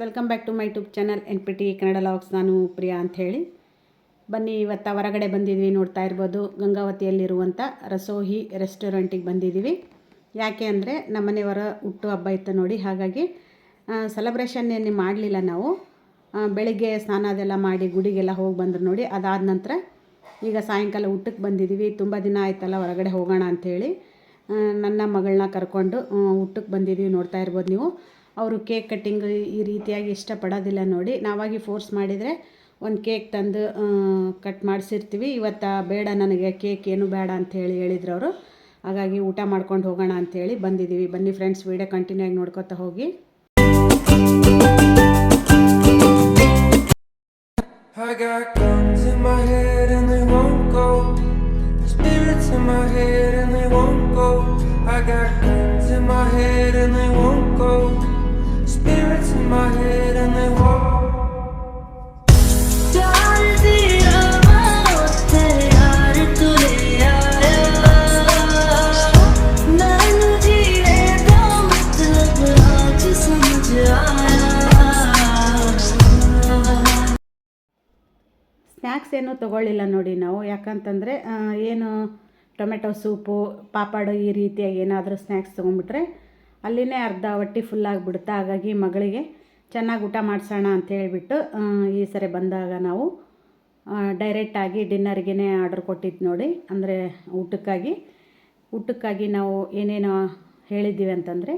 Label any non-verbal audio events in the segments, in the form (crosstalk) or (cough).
Welcome back to my YouTube channel N P T Kannada logs. ನಾನು ಪ್ರಿಯಾ ಅಂತ ಹೇಳಿ ಬನ್ನಿ, ಇವತ್ತು ಹೊರಗಡೆ ಬಂದಿದ್ವಿ ನೋಡ್ತಾ ಇರ್ಬೋದು. ಗಂಗಾವತಿಯಲ್ಲಿರುವಂಥ ರಸೋಹಿ ರೆಸ್ಟೋರೆಂಟಿಗೆ ಬಂದಿದ್ದೀವಿ. ಯಾಕೆ ಅಂದರೆ ನಮ್ಮನೆಯವರ ಹುಟ್ಟು ಹಬ್ಬ ಇತ್ತು ನೋಡಿ. ಹಾಗಾಗಿ ಸೆಲೆಬ್ರೇಷನ್ ಏನು ಮಾಡಲಿಲ್ಲ ನಾವು. ಬೆಳಿಗ್ಗೆ ಸ್ನಾನ ಅದೆಲ್ಲ ಮಾಡಿ ಗುಡಿಗೆಲ್ಲ ಹೋಗಿ ಬಂದರು ನೋಡಿ. ಅದಾದ ನಂತರ ಈಗ ಸಾಯಂಕಾಲ ಊಟಕ್ಕೆ ಬಂದಿದ್ದೀವಿ. ತುಂಬ ದಿನ ಆಯ್ತಲ್ಲ ಹೊರಗಡೆ ಹೋಗೋಣ ಅಂಥೇಳಿ. ನನ್ನ ಮಗಳನ್ನ ಕರ್ಕೊಂಡು ಊಟಕ್ಕೆ ಬಂದಿದ್ದೀವಿ ನೋಡ್ತಾ ಇರ್ಬೋದು ನೀವು. ಅವರು ಕೇಕ್ ಕಟ್ಟಿಂಗ್ ಈ ರೀತಿಯಾಗಿ ಇಷ್ಟಪಡೋದಿಲ್ಲ ನೋಡಿ. ನಾವಾಗಿ ಫೋರ್ಸ್ ಮಾಡಿದರೆ ಒಂದು ಕೇಕ್ ತಂದು ಕಟ್ ಮಾಡಿಸಿರ್ತೀವಿ. ಇವತ್ತು ಬೇಡ ನನಗೆ, ಕೇಕ್ ಏನು ಬೇಡ ಅಂತ ಹೇಳಿ ಹೇಳಿದ್ರು ಅವರು. ಹಾಗಾಗಿ ಊಟ ಮಾಡ್ಕೊಂಡು ಹೋಗೋಣ ಅಂಥೇಳಿ ಬಂದಿದ್ದೀವಿ ಬನ್ನಿ ಫ್ರೆಂಡ್ಸ್ ವೀಡಿಯೋ ಕಂಟಿನ್ಯೂ ಆಗಿ ನೋಡ್ಕೊತಾ ಹೋಗಿ. I got guns in my head and they won't go. I got guns in my head and. Snacks ಏನೂ ತೊಗೊಳ್ಳಿಲ್ಲ ನೋಡಿ ನಾವು. ಯಾಕಂತಂದರೆ ಏನು ಟೊಮೆಟೊ ಸೂಪು, ಪಾಪಾಡು ಈ ರೀತಿಯಾಗಿ ಏನಾದರೂ ಸ್ನ್ಯಾಕ್ಸ್ ತೊಗೊಂಡ್ಬಿಟ್ರೆ ಅಲ್ಲಿನೇ ಅರ್ಧ ಹೊಟ್ಟೆ ಫುಲ್ ಆಗಿಬಿಡುತ್ತೆ. ಹಾಗಾಗಿ ಮಗಳಿಗೆ ಚೆನ್ನಾಗಿ ಊಟ ಮಾಡಿಸೋಣ ಅಂತ ಹೇಳಿಬಿಟ್ಟು ಆ, ಈ ಸರಿ ಬಂದಾಗ ನಾವು ಡೈರೆಕ್ಟಾಗಿ ಡಿನ್ನರ್ಗೆ ಆರ್ಡರ್ ಕೊಟ್ಟಿದ್ದು ನೋಡಿ ಅಂದರೆ ಊಟಕ್ಕಾಗಿ ಊಟಕ್ಕಾಗಿ ನಾವು ಏನೇನು ಹೇಳಿದ್ದೀವಿ ಅಂತಂದರೆ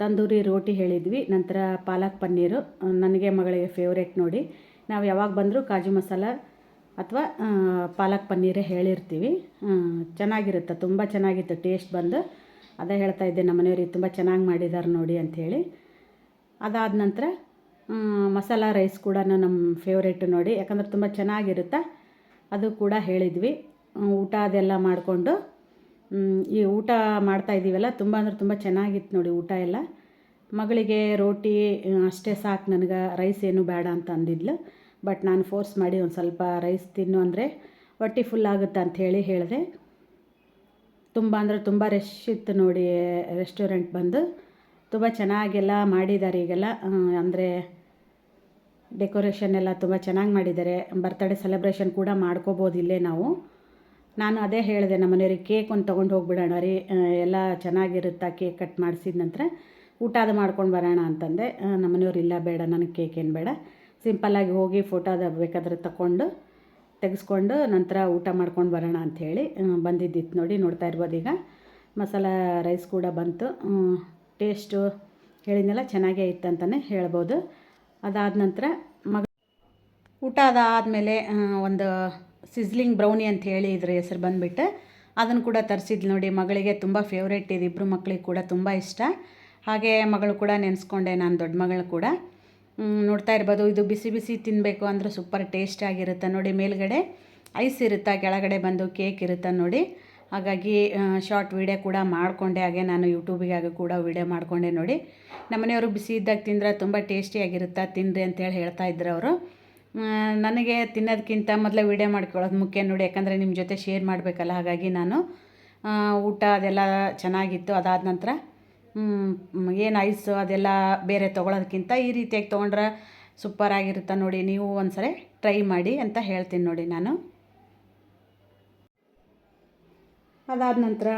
ತಂದೂರಿ ರೋಟಿ ಹೇಳಿದ್ವಿ ನಂತರ ಪಾಲಕ್ ಪನ್ನೀರು ನನಗೆ ಮಗಳಿಗೆ ಫೇವ್ರೇಟ್ ನೋಡಿ. ನಾವು ಯಾವಾಗ ಬಂದರೂ ಕಾಜು ಮಸಾಲ ಅಥವಾ ಪಾಲಕ್ ಪನ್ನೀರೇ ಹೇಳಿರ್ತೀವಿ. ಚೆನ್ನಾಗಿರುತ್ತೆ ತುಂಬ ಚೆನ್ನಾಗಿತ್ತು ಟೇಸ್ಟ್ ಬಂದು. ಅದೇ ಹೇಳ್ತಾ ಇದ್ದೆ ನಮ್ಮ ಮನೆಯವ್ರಿಗೆ ತುಂಬ ಚೆನ್ನಾಗಿ ಮಾಡಿದ್ದಾರೆ ನೋಡಿ ಅಂಥೇಳಿ ಅದಾದ ನಂತರ ಮಸಾಲ ರೈಸ್ ಕೂಡ ನಮ್ಮ ಫೇವ್ರೇಟು ನೋಡಿ. ಯಾಕಂದ್ರೆ ತುಂಬ ಚೆನ್ನಾಗಿರುತ್ತೆ? ಅದು ಕೂಡ ಹೇಳಿದ್ವಿ. ಊಟ ಅದೆಲ್ಲ ಮಾಡಿಕೊಂಡು ಈ ಊಟ ಮಾಡ್ತಾ ಇದ್ದೀವಲ್ಲ, ತುಂಬ ಅಂದ್ರೆ ತುಂಬ ಚೆನ್ನಾಗಿತ್ತು ನೋಡಿ ಊಟ ಎಲ್ಲ. ಮಗಳಿಗೆ ರೋಟಿ ಅಷ್ಟೇ ಸಾಕು, ನನಗೆ ರೈಸ್ ಏನು ಬೇಡ ಅಂತ ಅಂದಿದ್ಲು. ಬಟ್ ನಾನು ಫೋರ್ಸ್ ಮಾಡಿ ಒಂದು ಸ್ವಲ್ಪ ರೈಸ್ ತಿನ್ನು ಅಂದರೆ ಹೊಟ್ಟೆ ಫುಲ್ ಆಗುತ್ತೆ ಹೇಳಿ ಹೇಳಿದೆ. ತುಂಬ ಅಂದರೆ ತುಂಬ ರಶ್ ಇತ್ತು ನೋಡಿ ರೆಸ್ಟೋರೆಂಟ್ ಬಂದು. ತುಂಬ ಚೆನ್ನಾಗೆಲ್ಲ ಮಾಡಿದ್ದಾರೆ ಈಗೆಲ್ಲ. ಅಂದರೆ ಡೆಕೋರೇಷನ್ ಎಲ್ಲ ತುಂಬ ಚೆನ್ನಾಗಿ ಮಾಡಿದ್ದಾರೆ. ಬರ್ತಡೇ ಸೆಲೆಬ್ರೇಷನ್ ಕೂಡ ಮಾಡ್ಕೋಬೋದು ಇಲ್ಲೇ ನಾವು. ನಾನು ಅದೇ ಹೇಳಿದೆ, ನಮ್ಮ ಮನೆಯವ್ರಿಗೆ ಕೇಕ್ ಒಂದು ತೊಗೊಂಡು ಹೋಗ್ಬಿಡೋಣ ರೀ. ಎಲ್ಲ ಚೆನ್ನಾಗಿರುತ್ತಾ ಕೇಕ್ ಕಟ್ ಮಾಡಿಸಿದ ನಂತರ ಊಟ ಅದು ಮಾಡ್ಕೊಂಡು ಬರೋಣ ಅಂತಂದೆ. ನಮ್ಮ ಮನೆಯವ್ರು ಇಲ್ಲ, ಬೇಡ, ನನಗೆ ಕೇಕ್ ಏನು ಬೇಡ. ಸಿಂಪಲ್ಲಾಗಿ ಹೋಗಿ ಫೋಟೋ ಅದು ಬೇಕಾದ್ರೆ ತಗೊಂಡು ತೆಗೆಸ್ಕೊಂಡು ನಂತರ ಊಟ ಮಾಡ್ಕೊಂಡು ಬರೋಣ ಅಂಥೇಳಿ ಬಂದಿದ್ದಿತ್ತು ನೋಡಿ, ನೋಡ್ತಾ ಇರ್ಬೋದು ಈಗ. ಮಸಾಲ ರೈಸ್ ಕೂಡ ಬಂತು. ಟೇಸ್ಟು ಹೇಳಿದ್ನೆಲ್ಲ ಚೆನ್ನಾಗೇ ಇತ್ತಂತಲೇ ಹೇಳ್ಬೋದು. ಅದಾದ ನಂತರ ಮಗ ಊಟ ಅದಾದಮೇಲೆ ಒಂದು ಸಿಸ್ಲಿಂಗ್ ಬ್ರೌನಿ ಅಂತ ಹೇಳಿ ಇದ್ರ ಹೆಸರು ಬಂದುಬಿಟ್ಟು ಅದನ್ನು ಕೂಡ ತರಿಸಿದ್ಲು ನೋಡಿ. ಮಗಳಿಗೆ ತುಂಬ ಫೇವ್ರೇಟ್ ಇದು ಇಬ್ಬರು ಮಕ್ಕಳಿಗೆ ಕೂಡ ತುಂಬ ಇಷ್ಟ. ಹಾಗೆ ಮಗಳು ಕೂಡ ನೆನೆಸ್ಕೊಂಡೆ, ನಾನು ದೊಡ್ಡ ಮಗಳು ಕೂಡ. ನೋಡ್ತಾ ಇರ್ಬೋದು. ಇದು ಬಿಸಿ ಬಿಸಿ ತಿನ್ನಬೇಕು ಅಂದರೆ ಸೂಪರ್ ಟೇಸ್ಟಿ ಆಗಿರುತ್ತೆ ನೋಡಿ. ಮೇಲ್ಗಡೆ ಐಸ್ ಇರುತ್ತೆ, ಕೆಳಗಡೆ ಬಂದು ಕೇಕ್ ಇರುತ್ತೆ ನೋಡಿ. ಹಾಗಾಗಿ ಶಾರ್ಟ್ ವೀಡಿಯೋ ಕೂಡ ಮಾಡಿಕೊಂಡೆ. ಹಾಗೆ ನಾನು ಯೂಟ್ಯೂಬಿಗೆ ಕೂಡ ವೀಡಿಯೋ ಮಾಡಿಕೊಂಡೆ ನೋಡಿ. ನಮ್ಮನೆಯವರು ಬಿಸಿ ಇದ್ದಾಗ ತಿಂದರೆ ತುಂಬ ಟೇಸ್ಟಿಯಾಗಿರುತ್ತೆ ತಿನ್ನಿರಿ ಅಂತೇಳಿ ಹೇಳ್ತಾ ಇದ್ರು ಅವರು. ನನಗೆ ತಿನ್ನೋದಕ್ಕಿಂತ ಮೊದಲೇ ವೀಡಿಯೋ ಮಾಡ್ಕೊಳ್ಳೋದು ಮುಖ್ಯ ನೋಡಿ. ಯಾಕಂದರೆ ನಿಮ್ಮ ಜೊತೆ ಶೇರ್ ಮಾಡಬೇಕಲ್ಲ, ಹಾಗಾಗಿ ನಾನು ಊಟ ಅದೆಲ್ಲ ಚೆನ್ನಾಗಿತ್ತು. ಅದಾದ ನಂತರ ಏನು ಐಸು ಅದೆಲ್ಲ ಬೇರೆ ತೊಗೊಳೋದಕ್ಕಿಂತ ಈ ರೀತಿಯಾಗಿ ತೊಗೊಂಡ್ರೆ ಸೂಪರ್ ಆಗಿರುತ್ತೆ ನೋಡಿ. ನೀವು ಒಂದ್ಸರಿ ಟ್ರೈ ಮಾಡಿ ಅಂತ ಹೇಳ್ತೀನಿ ನೋಡಿ ನಾನು. ಅದಾದ ನಂತರ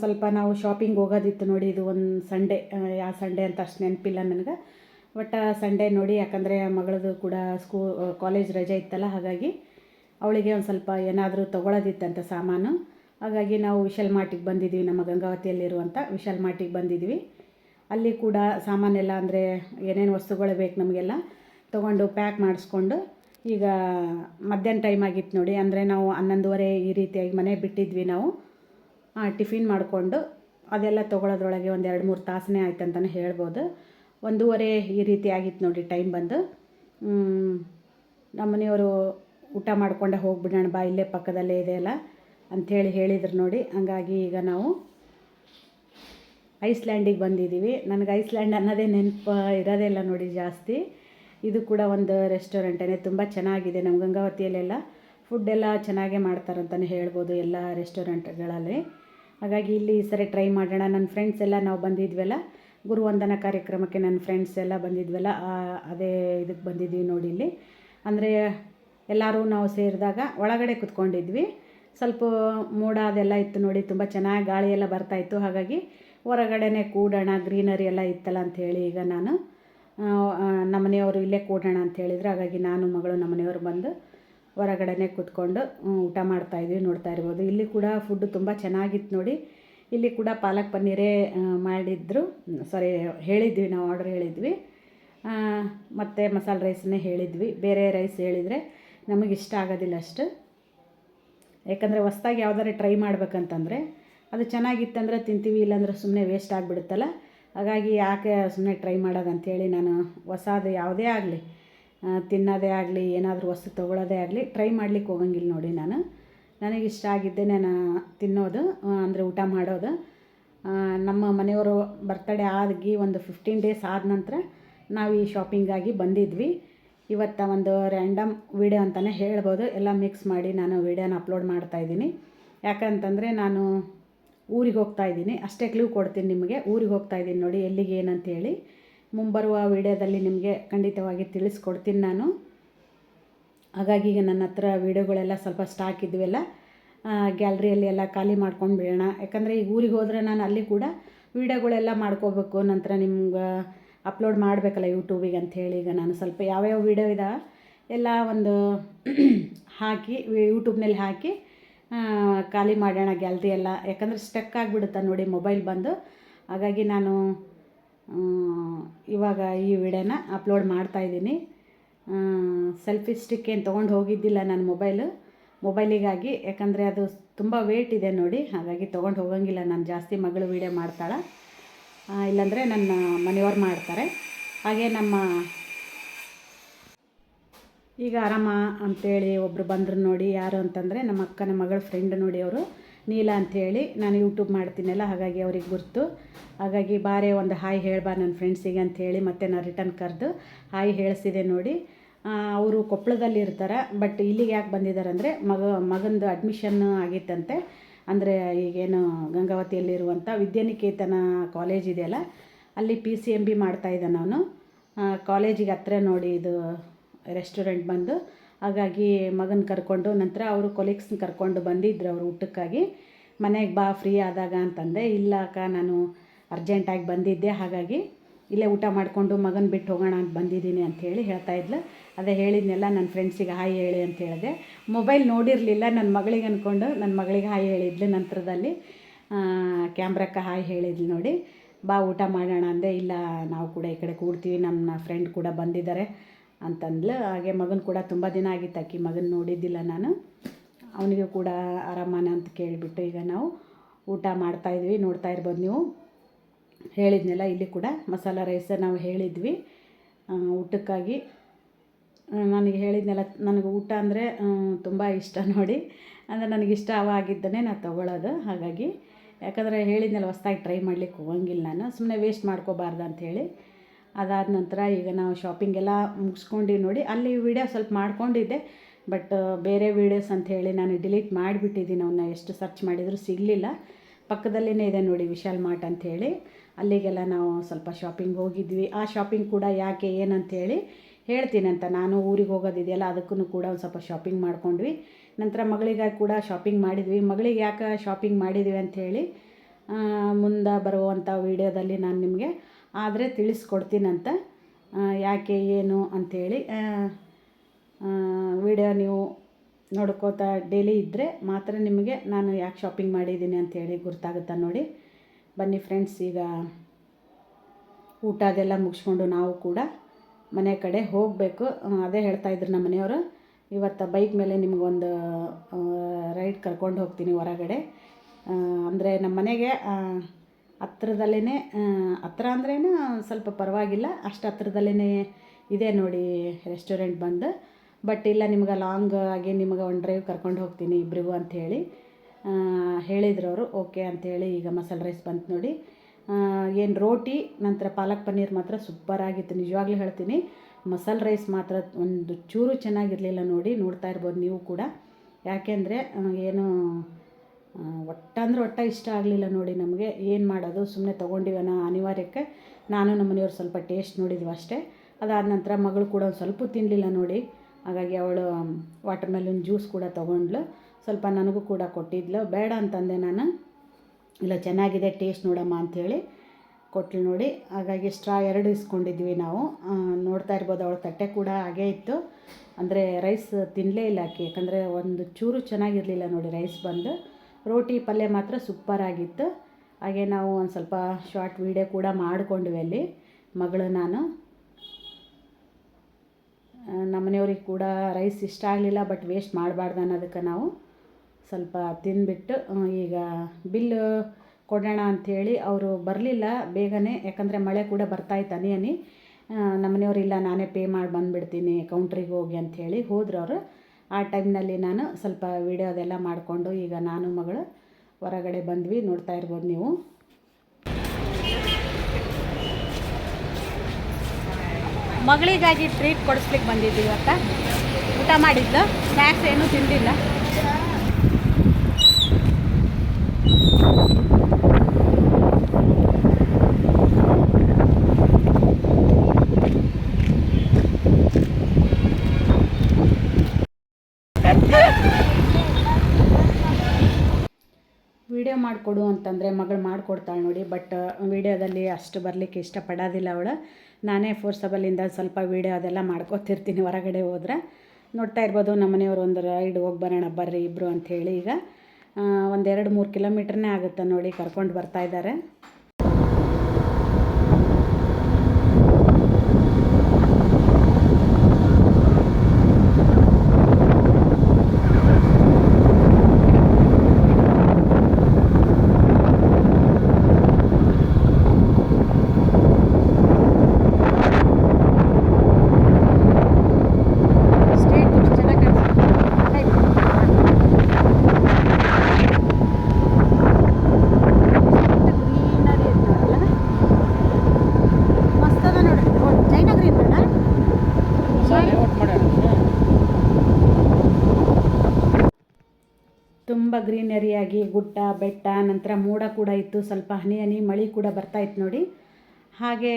ಸ್ವಲ್ಪ ನಾವು ಶಾಪಿಂಗ್ ಹೋಗೋದಿತ್ತು ನೋಡಿ, ಇದು ಒಂದು ಸಂಡೇ ಯಾವ ಸಂಡೇ ಅಂತ ಅಷ್ಟು ನೆನಪಿಲ್ಲ ನನಗೆ. ಬಟ್ ಸಂಡೇ ನೋಡಿ, ಯಾಕಂದರೆ ಮಗಳದು ಕೂಡ ಸ್ಕೂ ಕಾಲೇಜ್ ರಜೆ ಇತ್ತಲ್ಲ, ಹಾಗಾಗಿ ಅವಳಿಗೆ ಒಂದು ಸ್ವಲ್ಪ ಏನಾದರೂ ತೊಗೊಳೋದಿತ್ತಂತ ಸಾಮಾನು. ಹಾಗಾಗಿ ನಾವು ವಿಶಾಲ್ ಮಾರ್ಟಿಗೆ ಬಂದಿದ್ದೀವಿ ನಮ್ಮ ಗಂಗಾವತಿಯಲ್ಲಿರುವಂಥ ವಿಶಾಲ್ ಮಾರ್ಟಿಗೆ ಬಂದಿದ್ದೀವಿ ಅಲ್ಲಿ ಕೂಡ ಸಾಮಾನೆಲ್ಲ ಅಂದರೆ ಏನೇನು ವಸ್ತುಗಳು ಬೇಕು ನಮಗೆಲ್ಲ ತೊಗೊಂಡು ಪ್ಯಾಕ್ ಮಾಡಿಸ್ಕೊಂಡು, ಈಗ ಮಧ್ಯಾಹ್ನ ಟೈಮ್ ಆಗಿತ್ತು ನೋಡಿ, ಅಂದರೆ ನಾವು ಹನ್ನೊಂದುವರೆ ಈ ರೀತಿಯಾಗಿ ಮನೆ ಬಿಟ್ಟಿದ್ವಿ ನಾವು. ಟಿಫಿನ್ ಮಾಡಿಕೊಂಡು ಅದೆಲ್ಲ ತೊಗೊಳೋದ್ರೊಳಗೆ ಒಂದು ಎರಡು ಮೂರು ತಾಸನೇ ಆಯ್ತು ಅಂತಲೇ ಹೇಳ್ಬೋದು. ಒಂದೂವರೆ ಈ ರೀತಿ ಆಗಿತ್ತು ನೋಡಿ ಟೈಮ್ ಬಂದು. ನಮ್ಮ ಮನೆಯವರು ಊಟ ಮಾಡಿಕೊಂಡೆ ಹೋಗ್ಬಿಡೋಣ ಬಾ, ಇಲ್ಲೇ ಪಕ್ಕದಲ್ಲೇ ಇದೆ ಅಲ್ಲ ಅಂಥೇಳಿ ಹೇಳಿದ್ರು ನೋಡಿ. ಹಂಗಾಗಿ ಈಗ ನಾವು ಐಸ್ಲ್ಯಾಂಡಿಗೆ ಬಂದಿದ್ದೀವಿ. ನನಗೆ ಐಸ್ಲ್ಯಾಂಡ್ ಅನ್ನೋದೇ ನೆನಪು ಇರೋದೇ ಇಲ್ಲ ನೋಡಿ ಜಾಸ್ತಿ. ಇದು ಕೂಡ ಒಂದು ರೆಸ್ಟೋರೆಂಟೇ ತುಂಬ ಚೆನ್ನಾಗಿದೆ ನಮ್ಮ ಗಂಗಾವತಿಯಲ್ಲೆಲ್ಲ. ಫುಡ್ಡೆಲ್ಲ ಚೆನ್ನಾಗೇ ಮಾಡ್ತಾರಂತಲೇ ಹೇಳ್ಬೋದು ಎಲ್ಲ ರೆಸ್ಟೋರೆಂಟ್ಗಳಲ್ಲಿ. ಹಾಗಾಗಿ ಇಲ್ಲಿ ಈ ಸರಿ ಟ್ರೈ ಮಾಡೋಣ. ನನ್ನ ಫ್ರೆಂಡ್ಸ್ ಎಲ್ಲ ನಾವು ಬಂದಿದ್ವಲ್ಲ, ಗುರುವಂದನ ಕಾರ್ಯಕ್ರಮಕ್ಕೆ ನನ್ನ ಫ್ರೆಂಡ್ಸ್ ಎಲ್ಲ ಬಂದಿದ್ವಲ್ಲ ಅದೇ ಇದಕ್ಕೆ ಬಂದಿದ್ವಿ ನೋಡಿ ಇಲ್ಲಿ. ಅಂದರೆ ಎಲ್ಲರೂ ನಾವು ಸೇರಿದಾಗ ಒಳಗಡೆ ಕುತ್ಕೊಂಡಿದ್ವಿ. ಸ್ವಲ್ಪ ಮೋಡ ಅದೆಲ್ಲ ಇತ್ತು ನೋಡಿ, ತುಂಬ ಚೆನ್ನಾಗಿ ಗಾಳಿ ಎಲ್ಲ ಬರ್ತಾಯಿತ್ತು ಹಾಗಾಗಿ ಹೊರಗಡೆನೇ ಕೂಡೋಣ, ಗ್ರೀನರಿ ಎಲ್ಲ ಇತ್ತಲ್ಲ ಅಂಥೇಳಿ ಈಗ ನಾನು. ನಮ್ಮನೆಯವರು ಇಲ್ಲೇ ಕೂಡೋಣ ಅಂತ ಹೇಳಿದ್ರು. ಹಾಗಾಗಿ ನಾನು, ಮಗಳು, ನಮ್ಮನೆಯವರು ಬಂದು ಹೊರಗಡೆನೇ ಕೂತ್ಕೊಂಡು ಊಟ ಮಾಡ್ತಾಯಿದ್ವಿ ನೋಡ್ತಾ ಇರ್ಬೋದು. ಇಲ್ಲಿ ಕೂಡ ಫುಡ್ ತುಂಬ ಚೆನ್ನಾಗಿತ್ತು ನೋಡಿ. ಇಲ್ಲಿ ಕೂಡ ಪಾಲಕ್ ಪನ್ನೀರೇ ಮಾಡಿದ್ರು. ಸಾರಿ ಹೇಳಿದ್ವಿ, ನಾವು ಆರ್ಡ್ರ್ ಹೇಳಿದ್ವಿ. ಮತ್ತು ಮಸಾಲೆ ರೈಸ್ನೇ ಹೇಳಿದ್ವಿ. ಬೇರೆ ರೈಸ್ ಹೇಳಿದರೆ ನಮಗೆ ಇಷ್ಟ ಆಗೋದಿಲ್ಲ ಅಷ್ಟು. ಯಾಕಂದರೆ ಹೊಸ್ದಾಗಿ ಯಾವ್ದಾರು ಟ್ರೈ ಮಾಡ್ಬೇಕಂತಂದರೆ ಅದು ಚೆನ್ನಾಗಿತ್ತಂದ್ರೆ ತಿಂತೀವಿ, ಇಲ್ಲಾಂದ್ರೆ ಸುಮ್ಮನೆ ವೇಸ್ಟ್ ಆಗಿಬಿಡುತ್ತಲ್ಲ. ಹಾಗಾಗಿ ಯಾಕೆ ಸುಮ್ಮನೆ ಟ್ರೈ ಮಾಡೋದಂಥೇಳಿ ನಾನು ಹೊಸದು ಯಾವುದೇ ಆಗಲಿ. ತಿನ್ನೋದೇ ಆಗಲಿ, ಏನಾದರೂ ವಸ್ತು ತೊಗೊಳ್ಳೋದೇ ಆಗಲಿ ಟ್ರೈ ಮಾಡ್ಲಿಕ್ಕೆ ಹೋಗಂಗಿಲ್ಲ ನೋಡಿ ನಾನು. ನನಗೆ ಇಷ್ಟ ಆಗಿದ್ದೇ ನಾನು ತಿನ್ನೋದು ಅಂದರೆ ಊಟ ಮಾಡೋದು. ನಮ್ಮ ಮನೆಯವರು ಬರ್ತಡೇ ಆಗಿ ಒಂದು ಫಿಫ್ಟೀನ್ ಡೇಸ್ ಆದ ನಂತರ ನಾವು ಈ ಶಾಪಿಂಗಾಗಿ ಬಂದಿದ್ವಿ. ಇವತ್ತು ಒಂದು ರ್ಯಾಂಡಮ್ ವಿಡಿಯೋ ಅಂತಲೇ ಹೇಳ್ಬೋದು. ಎಲ್ಲ ಮಿಕ್ಸ್ ಮಾಡಿ ನಾನು ವಿಡಿಯೋನ ಅಪ್ಲೋಡ್ ಮಾಡ್ತಾಯಿದ್ದೀನಿ ಯಾಕಂತಂದರೆ ನಾನು ಊರಿಗೆ ಹೋಗ್ತಾ ಇದ್ದೀನಿ. ಅಷ್ಟೇ ಕ್ಲೂ ಕೊಡ್ತೀನಿ ನಿಮಗೆ. ಊರಿಗೆ ಹೋಗ್ತಾ ಇದ್ದೀನಿ ನೋಡಿ ಎಲ್ಲಿಗೆ ಏನಂತೇಳಿ ಮುಂಬರುವ ವಿಡಿಯೋದಲ್ಲಿ ನಿಮಗೆ ಖಂಡಿತವಾಗಿ ತಿಳಿಸ್ಕೊಡ್ತೀನಿ ನಾನು. ಹಾಗಾಗಿ ಈಗ ನನ್ನ ಹತ್ರ ವೀಡಿಯೋಗಳೆಲ್ಲ ಸ್ವಲ್ಪ ಸ್ಟಾಕ್ ಇದ್ವೆಲ್ಲ. ಗ್ಯಾಲ್ರಿಯಲ್ಲಿ ಎಲ್ಲ ಖಾಲಿ ಮಾಡ್ಕೊಂಡು ಬಿಡೋಣ ಯಾಕಂದರೆ ಈಗ ಊರಿಗೆ ಹೋದರೆ ನಾನು ಅಲ್ಲಿ ಕೂಡ ವೀಡಿಯೋಗಳೆಲ್ಲ ಮಾಡ್ಕೋಬೇಕು. ನಂತರ ನಿಮ್ಗೆ ಅಪ್ಲೋಡ್ ಮಾಡಬೇಕಲ್ಲ ಯೂಟ್ಯೂಬಿಗೆ ಅಂಥೇಳಿ ಈಗ ನಾನು ಸ್ವಲ್ಪ ಯಾವ್ಯಾವ ವೀಡಿಯೋ ಇದಾವೆ ಎಲ್ಲ ಒಂದು (clears throat) ಹಾಕಿ ಯೂಟ್ಯೂಬ್ನಲ್ಲಿ ಹಾಕಿ ಖಾಲಿ ಮಾಡೋಣ ಗ್ಯಾಲ್ರಿ ಎಲ್ಲ. ಯಾಕಂದರೆ ಸ್ಟಕ್ ಆಗಿಬಿಡುತ್ತೆ ನೋಡಿ ಮೊಬೈಲ್ ಬಂದು. ಹಾಗಾಗಿ ನಾನು ಇವಾಗ ಈ ವಿಡಿಯೋನ ಅಪ್ಲೋಡ್ ಮಾಡ್ತಾಯಿದ್ದೀನಿ ಸೆಲ್ಫಿ ಸ್ಟಿಕ್ ಏನು ತೊಗೊಂಡು ಹೋಗಿದ್ದಿಲ್ಲ ನನ್ನ ಮೊಬೈಲು ಮೊಬೈಲಿಗಾಗಿ ಯಾಕಂದರೆ ಅದು ತುಂಬ ವೇಟ್ ಇದೆ ನೋಡಿ, ಹಾಗಾಗಿ ತೊಗೊಂಡು ಹೋಗಂಗಿಲ್ಲ ನಾನು ಜಾಸ್ತಿ ಮಗಳು ವೀಡಿಯೋ ಮಾಡ್ತಾಳೆ. ಇಲ್ಲಾಂದರೆ ನನ್ನ ಮನೆಯವ್ರು ಮಾಡ್ತಾರೆ. ಹಾಗೆ ನಮ್ಮ ಈಗ ಆರಾಮ ಅಂತೇಳಿ ಒಬ್ಬರು ಬಂದರು ನೋಡಿ, ಯಾರು ಅಂತಂದರೆ ನಮ್ಮ ಅಕ್ಕನ ಮಗಳ ಫ್ರೆಂಡ್ ನೋಡಿ ಅವರು. ನೀಲಾ ಅಂಥೇಳಿ ನಾನು ಯೂಟ್ಯೂಬ್ ಮಾಡ್ತೀನಲ್ಲ, ಹಾಗಾಗಿ ಅವ್ರಿಗೆ ಗುರ್ತು. ಹಾಗಾಗಿ ಬಾರೆ ಒಂದು ಹಾಯ್ ಹೇಳ್ಬಾ ನನ್ನ ಫ್ರೆಂಡ್ಸಿಗೆ ಅಂಥೇಳಿ ಮತ್ತೆ ನಾನು ರಿಟರ್ನ್ ಕರೆದು ಹಾಯ್ ಹೇಳಿಸಿದೆ ನೋಡಿ. ಅವರು ಕೊಪ್ಪಳದಲ್ಲಿ ಇರ್ತಾರೆ ಬಟ್ ಇಲ್ಲಿಗೆ ಯಾಕೆ ಬಂದಿದ್ದಾರೆ ಅಂದರೆ ಮಗ, ಮಗಂದು ಅಡ್ಮಿಷನ್ ಆಗಿತ್ತಂತೆ. ಅಂದರೆ ಈಗೇನು ಗಂಗಾವತಿಯಲ್ಲಿರುವಂಥ ವಿದ್ಯಾನಿಕೇತನ ಕಾಲೇಜ್ ಇದೆಯಲ್ಲ ಅಲ್ಲಿ ಪಿ ಸಿ ಎಂ ಬಿ ಮಾಡ್ತಾಯಿದ್ದಾನೆ ಅವನು ಕಾಲೇಜಿಗೆ ಹತ್ರ ನೋಡಿ ಇದು ರೆಸ್ಟೋರೆಂಟ್ ಬಂದು. ಹಾಗಾಗಿ ಮಗನ ಕರ್ಕೊಂಡು ನಂತರ ಅವರು ಕೊಲೀಗ್ಸ್ನ ಕರ್ಕೊಂಡು ಬಂದಿದ್ರು ಅವರು ಊಟಕ್ಕಾಗಿ. ಮನೆಗೆ ಬಾ ಫ್ರೀ ಆದಾಗ ಅಂತಂದೆ, ಇಲ್ಲ ಅಕ್ಕ, ನಾನು ಅರ್ಜೆಂಟಾಗಿ ಬಂದಿದ್ದೆ, ಹಾಗಾಗಿ ಇಲ್ಲೇ ಊಟ ಮಾಡಿಕೊಂಡು ಮಗನ ಬಿಟ್ಟು ಹೋಗೋಣ ಅಂತ ಬಂದಿದ್ದೀನಿ ಅಂತ ಹೇಳಿ ಹೇಳ್ತಾ ಇದ್ಲು. ಅದೇ ಹೇಳಿದ್ನೆಲ್ಲ ನನ್ನ ಫ್ರೆಂಡ್ಸಿಗೆ ಹಾಯ್ ಹೇಳಿ ಅಂತ ಹೇಳಿದೆ. ಮೊಬೈಲ್ ನೋಡಿರಲಿಲ್ಲ ನನ್ನ ಮಗಳಿಗೆ ಅಂದ್ಕೊಂಡು ನನ್ನ ಮಗಳಿಗೆ ಹಾಯ್ ಹೇಳಿದ್ಲು ನಂತರದಲ್ಲಿ. ಕ್ಯಾಮ್ರಕ್ಕೆ ಹಾಯ್ ಹೇಳಿದ್ಲು ನೋಡಿ. ಬಾ, ಊಟ ಮಾಡೋಣ ಅಂದೆ. ಇಲ್ಲ, ನಾವು ಕೂಡ ಈ ಕಡೆ ಕೂಡ್ತೀವಿ ನಮ್ಮ ಫ್ರೆಂಡ್ ಕೂಡ ಬಂದಿದ್ದಾರೆ. ಅಂತಂದ್ಲು. ಹಾಗೆ ಮಗನ ಕೂಡ ತುಂಬ ದಿನ ಆಗಿತ್ತು ಅಕ್ಕಿ ಮಗನ ನೋಡಿದ್ದಿಲ್ಲ ನಾನು. ಅವನಿಗೂ ಕೂಡ ಆರಾಮಾನ ಅಂತ ಕೇಳಿಬಿಟ್ಟು ಈಗ ನಾವು ಊಟ ಮಾಡ್ತಾಯಿದ್ವಿ ನೋಡ್ತಾ ಇರ್ಬೋದು ನೀವು. ಹೇಳಿದ್ನೆಲ್ಲ ಇಲ್ಲಿ ಕೂಡ ಮಸಾಲ ರೈಸ ನಾವು ಹೇಳಿದ್ವಿ. ಊಟಕ್ಕಾಗಿ. ನನಗೆ ಹೇಳಿದ್ನೆಲ್ಲ, ನನಗೆ ಊಟ ಅಂದರೆ ತುಂಬ ಇಷ್ಟ ನೋಡಿ. ಅಂದರೆ ನನಗೆ ಇಷ್ಟ ನಾನು ತೊಗೊಳ್ಳೋದು ಹಾಗಾಗಿ. ಯಾಕಂದರೆ ಹೇಳಿದ್ನೆಲ್ಲ, ಹೊಸ್ದಾಗಿ ಟ್ರೈ ಮಾಡಲಿಕ್ಕೆ ಹೋಗಂಗಿಲ್ಲ ನಾನು. ಸುಮ್ಮನೆ ವೇಸ್ಟ್ ಮಾಡ್ಕೋಬಾರ್ದು ಅಂಥೇಳಿ ಅದಾದ ನಂತರ ಈಗ ನಾವು ಶಾಪಿಂಗ್ ಎಲ್ಲ ಮುಗಿಸ್ಕೊಂಡು ನೋಡಿ, ಅಲ್ಲಿ ವಿಡಿಯೋ ಸ್ವಲ್ಪ ಮಾಡ್ಕೊಂಡಿದ್ದೆ. ಬಟ್ ಬೇರೆ ವೀಡಿಯೋಸ್ ಅಂತ ಹೇಳಿ ನಾನು ಡಿಲೀಟ್ ಮಾಡಿಬಿಟ್ಟಿದ್ದೀನಿ. ಅವನ್ನ ಎಷ್ಟು ಸರ್ಚ್ ಮಾಡಿದರೂ ಸಿಗಲಿಲ್ಲ. ಪಕ್ಕದಲ್ಲೇ ಇದೆ ನೋಡಿ ವಿಶಾಲ್ ಮಾರ್ಟ್ ಅಂಥೇಳಿ ಅಲ್ಲಿಗೆಲ್ಲ ನಾವು ಸ್ವಲ್ಪ ಶಾಪಿಂಗ್ ಹೋಗಿದ್ವಿ. ಆ ಶಾಪಿಂಗ್ ಕೂಡ ಯಾಕೆ ಏನಂತೇಳಿ ಹೇಳ್ತೀನಿ ಅಂತ. ನಾನು ಊರಿಗೆ ಹೋಗೋದಿದೆಯಲ್ಲ ಅದಕ್ಕೂ ಕೂಡ ಒಂದು ಸ್ವಲ್ಪ ಶಾಪಿಂಗ್ ಮಾಡ್ಕೊಂಡ್ವಿ. ನಂತರ ಮಗಳಿಗಾಗಿ ಕೂಡ ಶಾಪಿಂಗ್ ಮಾಡಿದ್ವಿ. ಮಗಳಿಗೆ ಯಾಕೆ ಶಾಪಿಂಗ್ ಮಾಡಿದ್ವಿ ಅಂಥೇಳಿ ಮುಂದೆ ಬರುವಂಥ ವೀಡಿಯೋದಲ್ಲಿ ನಾನು ನಿಮಗೆ ಆದರೆ ತಿಳಿಸ್ಕೊಡ್ತೀನಂತ ಯಾಕೆ ಏನು ಅಂಥೇಳಿ ವಿಡಿಯೋ ನೀವು ನೋಡ್ಕೋತಾ ಡೈಲಿ ಇದ್ದರೆ ಮಾತ್ರ ನಿಮಗೆ ನಾನು ಯಾಕೆ ಶಾಪಿಂಗ್ ಮಾಡಿದ್ದೀನಿ ಅಂಥೇಳಿ ಗೊತ್ತಾಗುತ್ತಾ ನೋಡಿ. ಬನ್ನಿ ಫ್ರೆಂಡ್ಸ್ ಈಗ ಊಟ ಅದೆಲ್ಲ ಮುಗಿಸ್ಕೊಂಡು ನಾವು ಕೂಡ ಮನೆ ಕಡೆ ಹೋಗಬೇಕು. ಅದೇ ಹೇಳ್ತಾಯಿದ್ರು ನಮ್ಮ ಮನೆಯವರು, ಇವತ್ತು ಬೈಕ್ ಮೇಲೆ ನಿಮಗೊಂದು ರೈಡ್ ಕರ್ಕೊಂಡು ಹೋಗ್ತೀನಿ ಹೊರಗಡೆ. ಅಂದರೆ ನಮ್ಮ ಮನೆಗೆ ಹತ್ರದಲ್ಲೇ ಹತ್ರ ಅಂದ್ರೇ ಸ್ವಲ್ಪ ಪರವಾಗಿಲ್ಲ. ಅಷ್ಟು ಹತ್ರದಲ್ಲೇ ಇದೆ ನೋಡಿ ರೆಸ್ಟೋರೆಂಟ್ ಬಂದು. ಬಟ್ ಇಲ್ಲ, ನಿಮ್ಗೆ ಲಾಂಗ್ ಆಗಿ ನಿಮ್ಗೆ ಒನ್ ಡ್ರೈವ್ ಕರ್ಕೊಂಡು ಹೋಗ್ತೀನಿ ಇಬ್ಬರಿಗೂ ಅಂಥೇಳಿ ಹೇಳಿದ್ರು ಅವರು ಓಕೆ ಅಂಥೇಳಿ ಈಗ ಮಸಾಲೆ ರೈಸ್ ಬಂತು ನೋಡಿ. ಏನು ರೋಟಿ, ನಂತರ ಪಾಲಕ್ ಪನ್ನೀರ್ ಮಾತ್ರ ಸೂಪರಾಗಿತ್ತು ನಿಜವಾಗ್ಲೂ ಹೇಳ್ತೀನಿ, ಮಸಾಲೆ ರೈಸ್ ಮಾತ್ರ ಒಂದು ಚೂರು ಚೆನ್ನಾಗಿರಲಿಲ್ಲ ನೋಡಿ, ನೋಡ್ತಾ ಇರ್ಬೋದು ನೀವು ಕೂಡ. ಯಾಕೆಂದರೆ ಏನು ಒಟ್ಟ ಅಂದ್ರೆ ಒಟ್ಟ ಇಷ್ಟ ಆಗಲಿಲ್ಲ ನೋಡಿ ನಮಗೆ. ಏನು ಮಾಡೋದು? ಸುಮ್ಮನೆ ತೊಗೊಂಡಿವನ ಅನಿವಾರ್ಯಕ್ಕೆ. ನಾನು ನಮ್ಮ ಮನೆಯವ್ರು ಸ್ವಲ್ಪ ಟೇಸ್ಟ್ ನೋಡಿದ್ವಿ ಅಷ್ಟೇ. ಅದಾದ ನಂತರ ಮಗಳು ಕೂಡ ಒಂದು ಸ್ವಲ್ಪ ತಿನ್ನಲಿಲ್ಲ ನೋಡಿ. ಹಾಗಾಗಿ ಅವಳು ವಾಟರ್ ಮೆಲನ್ ಜ್ಯೂಸ್ ಕೂಡ ತೊಗೊಂಡ್ಲು ಸ್ವಲ್ಪ ನನಗೂ ಕೂಡ ಕೊಟ್ಟಿದ್ಲು. ಬೇಡ ಅಂತಂದೆ ನಾನು. ಇಲ್ಲ, ಚೆನ್ನಾಗಿದೆ, ಟೇಸ್ಟ್ ನೋಡಮ್ಮ ಅಂಥೇಳಿ ಕೊಟ್ಲು ನೋಡಿ. ಹಾಗಾಗಿ ಸ್ಟ್ರಾ ಎರಡು ಇಸ್ಕೊಂಡಿದ್ವಿ ನಾವು. ನೋಡ್ತಾ ಇರ್ಬೋದು ಅವಳ ತಟ್ಟೆ ಕೂಡ ಹಾಗೇ ಇತ್ತು. ಅಂದರೆ ರೈಸ್ ತಿನ್ನಲೇ ಇಲ್ಲ ಆಕೆ. ಯಾಕಂದರೆ ಒಂದು ಚೂರು ಚೆನ್ನಾಗಿರಲಿಲ್ಲ ನೋಡಿ ರೈಸ್ ಬಂದು. ರೋಟಿ ಪಲ್ಯ ಮಾತ್ರ ಸೂಪರ್ ಆಗಿತ್ತು ಹಾಗೆ ನಾವು ಒಂದು ಸ್ವಲ್ಪ ಶಾರ್ಟ್ ವೀಡಿಯೋ ಕೂಡ ಮಾಡಿಕೊಂಡ್ವಿ ಅಲ್ಲಿ, ಮಗಳು ನಾನು. ನಮ್ಮನೆಯವ್ರಿಗೆ ಕೂಡ ರೈಸ್ ಇಷ್ಟ ಆಗಲಿಲ್ಲ ಬಟ್ ವೇಸ್ಟ್ ಮಾಡಬಾರ್ದು ಅನ್ನೋದಕ್ಕೆ ನಾವು ಸ್ವಲ್ಪ ತಿಂದ್ಬಿಟ್ಟು ಈಗ ಬಿಲ್ ಕೊಡೋಣ ಅಂಥೇಳಿ ಅವರು ಬರಲಿಲ್ಲ ಬೇಗನೆ, ಯಾಕಂದರೆ ಮಳೆ ಕೂಡ ಬರ್ತಾಯಿತ್ತು ಅನಿ ಅನಿ ಇಲ್ಲ, ನಾನೇ ಪೇ ಮಾಡಿ ಬಂದುಬಿಡ್ತೀನಿ ಕೌಂಟ್ರಿಗೆ ಹೋಗಿ ಅಂಥೇಳಿ ಹೋದ್ರು ಅವರು. ಆ ಟೈಮ್ನಲ್ಲಿ ನಾನು ಸ್ವಲ್ಪ ವೀಡಿಯೋ ಅದೆಲ್ಲ ಮಾಡಿಕೊಂಡು ಈಗ ನಾನು ಮಗಳು ಹೊರಗಡೆ ಬಂದ್ವಿ, ನೋಡ್ತಾ ಇರ್ಬೋದು ನೀವು. ಮಗಳಿಗಾಗಿ ಟ್ರೀಟ್ ಕೊಡಿಸ್ಲಿಕ್ಕೆ ಬಂದಿದ್ವಿ ಇವತ್ತ ಊಟ ಮಾಡಿದ್ದು ಸ್ನ್ಯಾಕ್ಸ್ ಏನೂ ತಿಂದಿಲ್ಲ. ವಿಡಿಯೋ ಮಾಡಿಕೊಡು ಅಂತಂದರೆ ಮಗಳು ಮಾಡಿಕೊಡ್ತಾಳೆ ನೋಡಿ ಬಟ್ ವಿಡಿಯೋದಲ್ಲಿ ಅಷ್ಟು ಬರಲಿಕ್ಕೆ ಇಷ್ಟಪಡೋದಿಲ್ಲ ಅವಳು. ನಾನೇ ಫೋರ್ಸಬಲಿಂದ ಸ್ವಲ್ಪ ವಿಡಿಯೋ ಅದೆಲ್ಲ ಮಾಡ್ಕೊತಿರ್ತೀನಿ ಹೊರಗಡೆ ಹೋದ್ರೆ. ನೋಡ್ತಾ ಇರ್ಬೋದು ನಮ್ಮ ಮನೆಯವರು ಒಂದು ರೈಡ್ ಹೋಗಿ ಬರೋಣ, ಬರ್ರಿ ಇಬ್ಬರು ಅಂಥೇಳಿ ಈಗ. ಒಂದೆರಡು ಮೂರು ಕಿಲೋಮೀಟ್ರನ್ನೇ ಆಗುತ್ತೆ ನೋಡಿ ಕರ್ಕೊಂಡು ಬರ್ತಾ ಇದ್ದಾರೆ ಸ್ಟ್ರೇಟ್ ಚೆನ್ನಾಗಿ ಗ್ರೀನರಿ ಇರ್ತಾವಲ್ಲ ಮಸ್ತ್ ಅದ ನೋಡ್ರಿ ಚೈನಾ ಗ್ರೀನ್ ಅದ ತುಂಬ ಗ್ರೀನರಿಯಾಗಿ ಗುಡ್ಡ, ಬೆಟ್ಟ, ನಂತರ ಮೋಡ ಕೂಡ ಇತ್ತು. ಸ್ವಲ್ಪ ಹನಿ ಹನಿ ಮಳೆ ಕೂಡ ಬರ್ತಾ ಇತ್ತು ನೋಡಿ. ಹಾಗೆ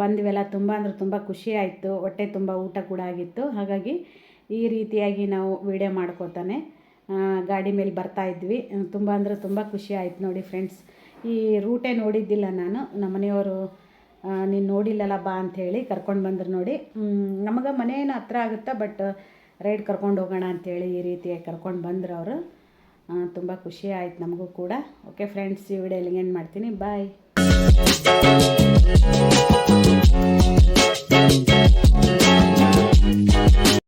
ಬಂದ್ವಲ್ಲ ತುಂಬ ಅಂದರೆ ತುಂಬ ಖುಷಿ ಆಯಿತು. ಹೊಟ್ಟೆ ತುಂಬ ಊಟ ಕೂಡ ಆಗಿತ್ತು. ಹಾಗಾಗಿ ಈ ರೀತಿಯಾಗಿ ನಾವು ವಿಡಿಯೋ ಮಾಡ್ಕೋತಾನೆ ಗಾಡಿ ಮೇಲೆ ಬರ್ತಾ ಇದ್ವಿ. ತುಂಬ ಅಂದರೆ ತುಂಬ ಖುಷಿ ಆಯ್ತು ನೋಡಿ ಫ್ರೆಂಡ್ಸ್ ಈ ರೂಟೇ ನೋಡಿದ್ದಿಲ್ಲ ನಾನು. ನಮ್ಮ ಮನೆಯವರು ನೀನು ನೋಡಿಲ್ಲಲ್ಲ ಬಾ ಅಂಥೇಳಿ ಕರ್ಕೊಂಡು ಬಂದರು ನೋಡಿ. ನಮಗೆ ಮನೇನು ಹತ್ರ ಆಗುತ್ತಾ? ಬಟ್ ರೈಡ್ ಕರ್ಕೊಂಡು ಹೋಗೋಣ ಅಂಥೇಳಿ ಈ ರೀತಿಯಾಗಿ ಕರ್ಕೊಂಡು ಬಂದರು ಅವರು. ತುಂಬ ಖುಷಿ ಆಯ್ತು ನಮಗೂ ಕೂಡ. ಓಕೆ ಫ್ರೆಂಡ್ಸ್ ಈ ವಿಡಿಯೋ ಎಂಡ್ ಮಾಡ್ತೀನಿ. ಬಾಯ್